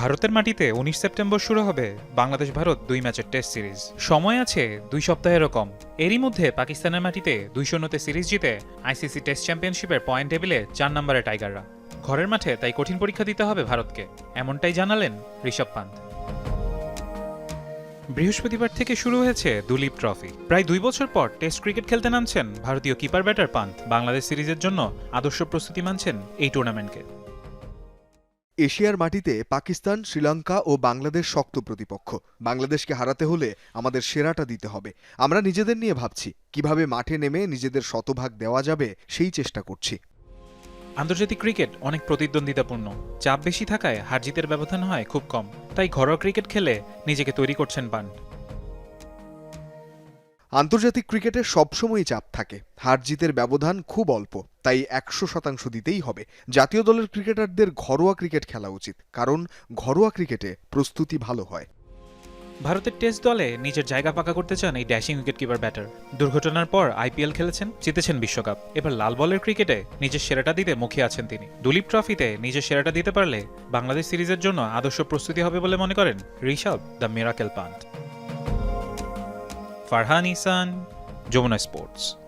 ভারতের মাটিতে উনিশ সেপ্টেম্বর শুরু হবে বাংলাদেশ ভারত দুই ম্যাচের টেস্ট সিরিজ। সময় আছে দুই সপ্তাহেরও কম এরই মধ্যে পাকিস্তানের মাটিতে দুই শূন্যতে সিরিজ জিতে আইসিসি টেস্ট চ্যাম্পিয়নশিপের পয়েন্ট টেবিলে চার নম্বরে টাইগাররা। ঘরের মাঠে তাই কঠিন পরীক্ষা দিতে হবে ভারতকে, এমনটাই জানালেন ঋষভ পান্ত। বৃহস্পতিবার থেকে শুরু হয়েছে দুলীপ ট্রফি। প্রায় দুই বছর পর টেস্ট ক্রিকেট খেলতে নামছেন ভারতীয় কিপার ব্যাটার পান্ত। বাংলাদেশ সিরিজের জন্য আদর্শ প্রস্তুতি মানছেন এই টুর্নামেন্টকে। এশিয়ার মাটিতে পাকিস্তান, শ্রীলঙ্কা ও বাংলাদেশ শক্ত প্রতিপক্ষ। বাংলাদেশকে হারাতে হলে আমাদের সেরাটা দিতে হবে। আমরা নিজেদের নিয়ে ভাবছি, কীভাবে মাঠে নেমে নিজেদের শতভাগ দেওয়া যাবে সেই চেষ্টা করছি। আন্তর্জাতিক ক্রিকেট অনেক প্রতিদ্বন্দ্বিতাপূর্ণ। চাপ বেশি থাকায় হারজিতের ব্যবধান হয় খুব কম। তাই ঘরোয়া ক্রিকেট খেলে নিজেকে তৈরি করছেন পান আন্তর্জাতিক ক্রিকেটে সবসময়ই চাপ থাকে। হার জিতের ব্যবধান খুব অল্প, তাই একশো শতাংশ দিতেই হবে। জাতীয় দলের ক্রিকেটারদের ঘরোয়া ক্রিকেট খেলা উচিত, কারণ ঘরোয়া ক্রিকেটে প্রস্তুতি ভালো হয়। ভারতের টেস্ট দলে নিজের জায়গা পাকা করতে চান এই ড্যাশিং উইকেট কিপার ব্যাটার। দুর্ঘটনার পর আইপিএল খেলেছেন, জিতেছেন বিশ্বকাপ। এবার লাল বলের ক্রিকেটে নিজের সেরাটা দিতে মুখিয়ে আছেন তিনি। দুলীপ ট্রফিতে নিজের সেরাটা দিতে পারলে বাংলাদেশ সিরিজের জন্য আদর্শ প্রস্তুতি হবে বলে মনে করেন Rishabh the miracle Pant Farhani San, Jomuna Sports.